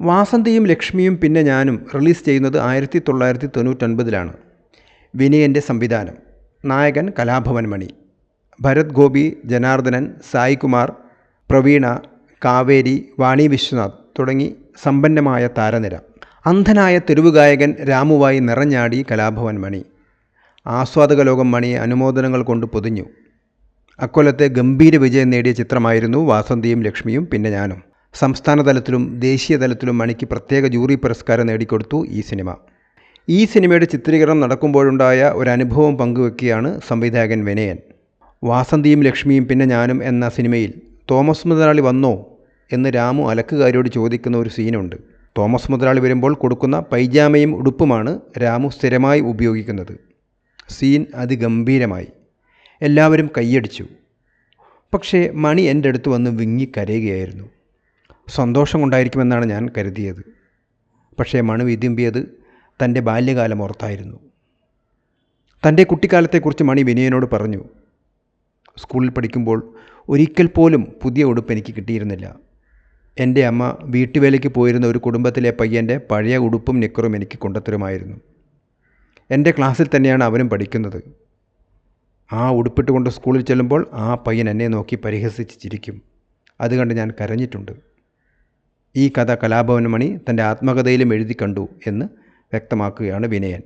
വാസന്തിയും ലക്ഷ്മിയും പിന്നെ ഞാനും റിലീസ് ചെയ്യുന്നത് ആയിരത്തി തൊള്ളായിരത്തി തൊണ്ണൂറ്റൊൻപതിലാണ് വിനയന്റെ സംവിധാനം. നായകൻ കലാഭവൻ മണി. ഭരത് ഗോപി ജനാർദ്ദനൻ സായികുമാർ പ്രവീണ കാവേരി വാണി വിശ്വനാഥ് തുടങ്ങി സമ്പന്നമായ താരനിര. അന്ധനായ തെരുവുഗായകൻ രാമുവായി നിറഞ്ഞാടി കലാഭവൻ മണി. ആസ്വാദക ലോകം മണിയെ അനുമോദനങ്ങൾ കൊണ്ട് പൊതിഞ്ഞു. അക്കൊല്ലത്തെ ഗംഭീര വിജയം നേടിയ ചിത്രമായിരുന്നു വാസന്തിയും ലക്ഷ്മിയും പിന്നെ ഞാനും. സംസ്ഥാന തലത്തിലും ദേശീയ തലത്തിലും മണിക്ക് പ്രത്യേക ജൂറി പുരസ്കാരം നേടിക്കൊടുത്തു ഈ സിനിമ. ഈ സിനിമയുടെ ചിത്രീകരണം നടക്കുമ്പോഴുണ്ടായ ഒരു അനുഭവം പങ്കുവെക്കുകയാണ് സംവിധായകൻ വിനയൻ. വാസന്തിയും ലക്ഷ്മിയും പിന്നെ ഞാനും എന്ന സിനിമയിൽ തോമസ് മുതലാളി വന്നോ എന്ന് രാമു അലക്കുകാരിയോട് ചോദിക്കുന്ന ഒരു സീനുണ്ട്. തോമസ് മുതലാളി വരുമ്പോൾ കൊടുക്കുന്ന പൈജാമയും ഉടുപ്പുമാണ് രാമു സ്ഥിരമായി ഉപയോഗിക്കുന്നത്. സീൻ അതിഗംഭീരമായി. എല്ലാവരും കൈയടിച്ചു. പക്ഷേ മണി എന്റെ അടുത്ത് വന്ന് വിങ്ങി കരയുകയായിരുന്നു. സന്തോഷം കൊണ്ടായിരിക്കുമെന്നാണ് ഞാൻ കരുതിയത്. പക്ഷേ മണു വിതുമ്പിയത് തന്റെ ബാല്യകാലം ഓർത്തായിരുന്നു. തന്റെ കുട്ടിക്കാലത്തെക്കുറിച്ച് മണി വിനയനോട് പറഞ്ഞു സ്കൂളിൽ പഠിക്കുമ്പോൾ ഒരിക്കൽ പോലും പുതിയ ഉടുപ്പ് എനിക്ക് കിട്ടിയിരുന്നില്ല. എന്റെ അമ്മ വീട്ടുവേലയ്ക്ക് പോയിരുന്ന ഒരു കുടുംബത്തിലെ പയ്യന്റെ പഴയ ഉടുപ്പും നിക്കറും എനിക്ക് കൊണ്ടുത്തരുമായിരുന്നു. എന്റെ ക്ലാസ്സിൽ തന്നെയാണ് അവനും പഠിക്കുന്നത്. ആ ഉടുപ്പിട്ടുകൊണ്ട് സ്കൂളിൽ ചെല്ലുമ്പോൾ ആ പയ്യൻ എന്നെ നോക്കി പരിഹസിച്ച് ചിരിക്കും. അതുകണ്ട് ഞാൻ കരഞ്ഞിട്ടുണ്ട്. ഈ കഥ കലാഭവൻ മണി തന്റെ ആത്മകഥയിലും എഴുതി കണ്ടു എന്ന് വ്യക്തമാക്കുകയാണ് വിനയൻ.